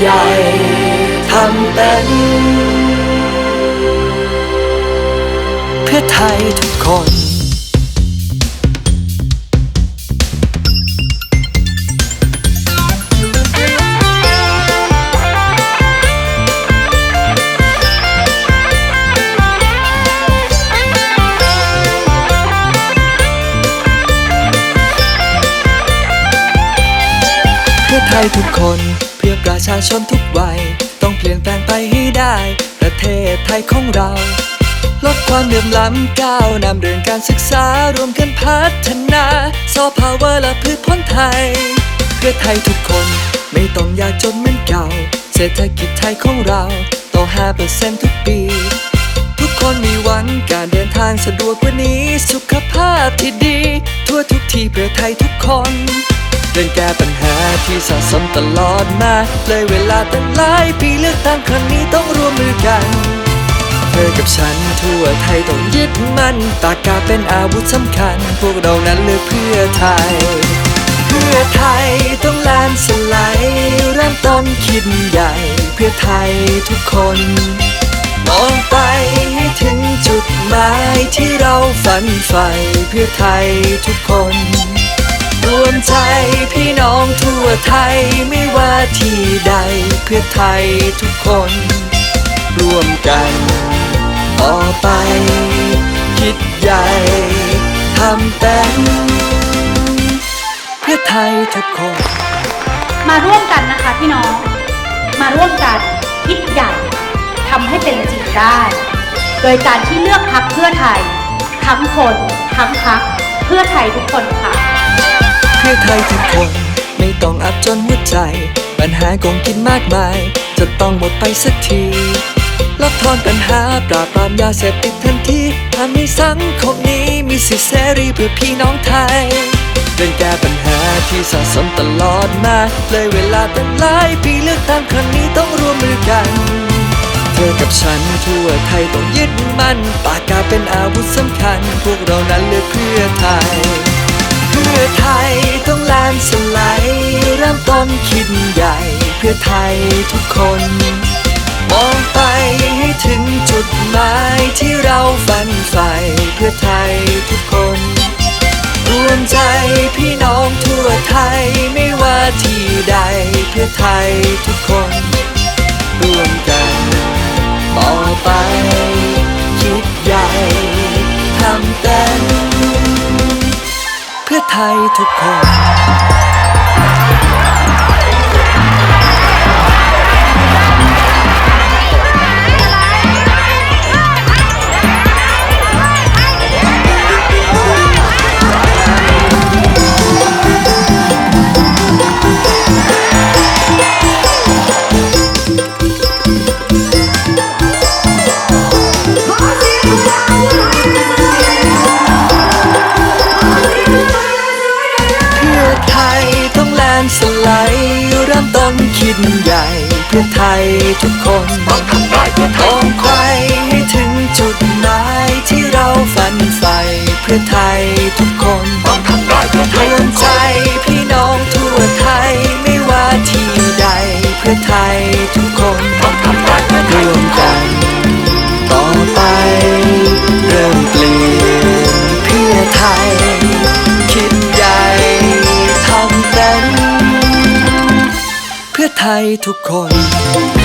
ใหญ่ทำเป็น เพื่อไทยทุกคนเพื่อไทยทุกคน ประชาชนทุกวัย ต้องเปลี่ยนแปลงไปให้ได้ ประเทศไทยของเรา ลดความเหลื่อมล้ำก้าวนำเรื่องการศึกษารวมกันพัฒนาซอพาวเวอร์และพืชพ้นไทย เพื่อไทยทุกคนไม่ต้องยากจนเหมือนเก่า เศรษฐกิจไทยของเราโต5เปอร์เซทุกปี ทุกคนมีหวังการเดินทางสะดวกกว่านี้ สุขภาพที่ดี ทั่วทุกที่เพื่อไทยทุกคน เรื่องแก้ปัญหาที่สะสมตลอดมา เลยเวลาตั้งหลายปีเลือกตั้งครั้งนี้ต้องร่วมมือกัน เธอกับฉันทั่วไทยต้องยึดมั่นปากกาเป็นอาวุธสำคัญ พวกเรานั้นเลือกเพื่อไทย เพื่อไทยต้องแลนสไลด์เริ่มต้นคิดใหญ่ เพื่อไทยทุกคนมองไปให้ถึงจุดหมายที่เราฝันใฝ่เพื่อไทยทุกคน วมใจพี่น้องทั่วไทยไม่ว่าที่ใดเพื่อไทยทุกคน ร่วมกันต่อไป คิดใหญ่ทำเป็นเพื่อไทยทุกคน มาร่วมกันนะคะพี่น้อง มาร่วมกันคิดใหญ่ทำให้เป็นจริงได้ โดยการที่เลือกพักเพื่อไทย ทั้งคนทั้งพักเพื่อไทยทุกคนค่ะ เพื่อไทยทุกคน ไม่ต้องอับจนหัวใจ ปัญหาคงกินมากมาย จะต้องหมดไปสักทีลดทอนปัญหาปราบปรามยาเสพติดทันทีทำให้สังคมนี้มีสิทธิเสรีเพื่อพี่น้องไทยเรื่องแก้ปัญหาที่สะสมตลอดมาเลยเวลาตั้งหลายปีเลือกตั้งครั้งนี้ต้องร่วมมือกัน เธอกับฉันทั่วไทยต้องยึดมั่นปากกาเป็นอาวุธสำคัญ พวกเรานั้นเลือกเพื่อไทย เพื่อไทย ต้นคิดใหญ่เพื่อไทยทุกคน มองไปให้ถึงจุดหมายที่เราฝันใฝ่เพื่อไทยทุกคนรวมใจพี่น้องทั่วไทยไม่ว่าที่ใดเพื่อไทยทุกคนรวมกันต่อไปคิดใหญ่ทำเต็มเพื่อไทยทุกคน เพื่อไทยทุกคนต้องทำได้เพื่อต้องไขว้ให้ถึงจุดหมายที่เราฝันใฝ่เพื่อไทยทุกคนต้องทำได้เพื่อไทยรวมใจพี่น้องทั่วไทยไม่ว่าที่ใดเพื่อไทย ไทยทุกคน